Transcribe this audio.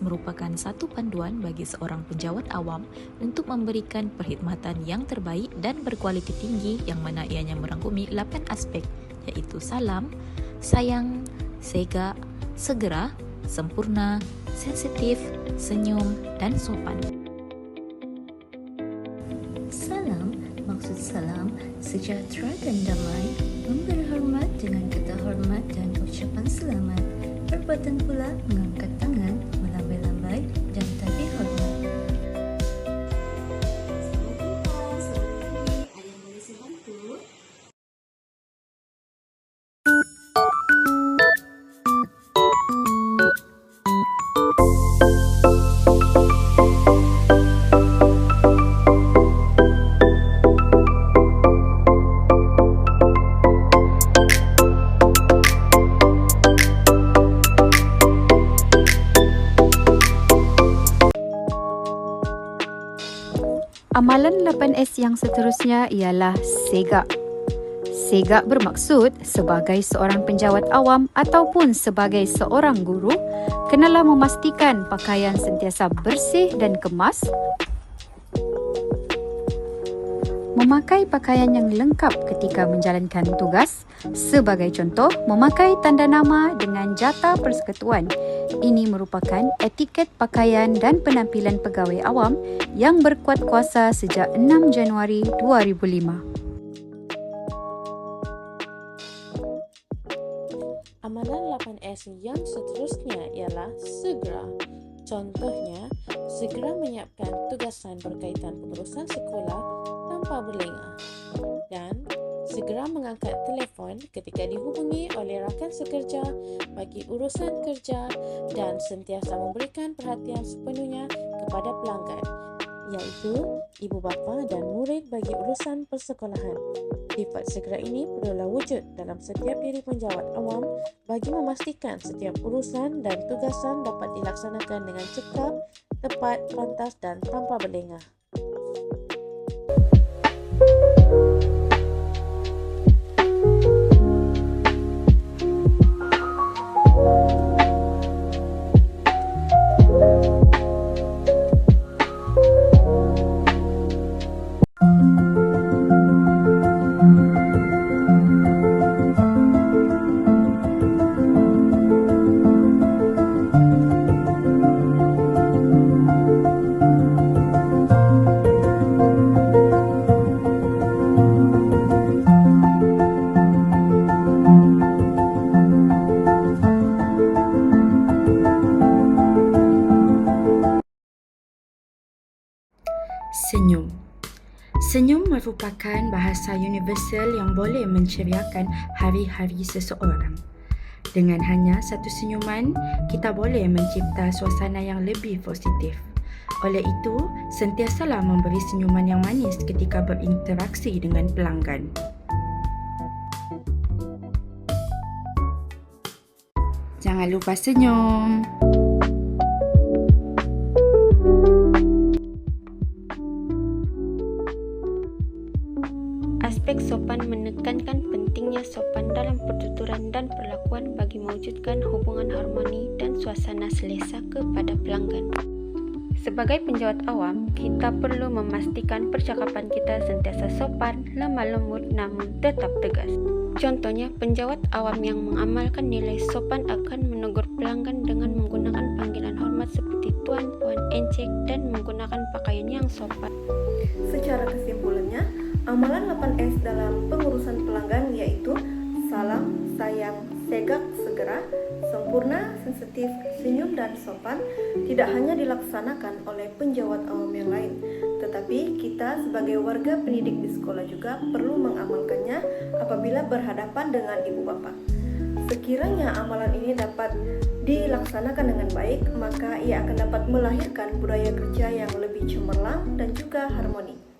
merupakan satu panduan bagi seorang penjawat awam untuk memberikan perkhidmatan yang terbaik dan berkualiti tinggi yang mana ianya merangkumi 8 aspek iaitu salam, sayang, segak, segera, sempurna, sensitif, senyum dan sopan. Salam maksud salam sejahtera dan damai, Perbuatan pula. mengangkat Amalan 8S yang seterusnya ialah segak. Segak bermaksud sebagai seorang penjawat awam ataupun sebagai seorang guru, kenalah memastikan pakaian sentiasa bersih dan kemas. Memakai pakaian yang lengkap ketika menjalankan tugas. Sebagai contoh, memakai tanda nama dengan jata persekutuan. Ini merupakan etiket pakaian dan penampilan pegawai awam yang berkuat kuasa sejak 6 Januari 2005. Amalan 8S yang seterusnya ialah segera. Contohnya, segera menyiapkan tugasan berkaitan pengurusan sekolah tanpa berlengah. Dan segera mengangkat telefon ketika dihubungi oleh rakan sekerja bagi urusan kerja dan sentiasa memberikan perhatian sepenuhnya kepada pelanggan iaitu ibu bapa dan murid bagi urusan persekolahan. Sifat segera ini perlulah wujud dalam setiap diri penjawat awam bagi memastikan setiap urusan dan tugasan dapat dilaksanakan dengan cekap, tepat, pantas dan tanpa berlengah. Senyum Senyum merupakan bahasa universal yang boleh menceriakan hari-hari seseorang. Dengan hanya satu senyuman, kita boleh mencipta suasana yang lebih positif. Oleh itu, sentiasalah memberi senyuman yang manis ketika berinteraksi dengan pelanggan. Jangan lupa senyum. Aspek sopan menekankan pentingnya sopan dalam pertuturan dan perlakuan bagi mewujudkan hubungan harmoni dan suasana selesa kepada pelanggan. Sebagai penjawat awam, kita perlu memastikan percakapan kita sentiasa sopan, lemah lembut namun tetap tegas. Contohnya, penjawat awam yang mengamalkan nilai sopan akan menegur pelanggan dengan menggunakan panggilan hormat seperti tuan, puan, encik dan menggunakan pakaian yang sopan. Secara kesimpulannya, amalan 8S dalam pengurusan pelanggan yaitu salam, sayang, segak, segera, sempurna, sensitif, senyum dan sopan tidak hanya dilaksanakan oleh penjawat awam yang lain, tetapi kita sebagai warga pendidik di sekolah juga perlu mengamalkannya apabila berhadapan dengan ibu bapa. Sekiranya amalan ini dapat dilaksanakan dengan baik, maka ia akan dapat melahirkan budaya kerja yang lebih cemerlang dan juga harmoni.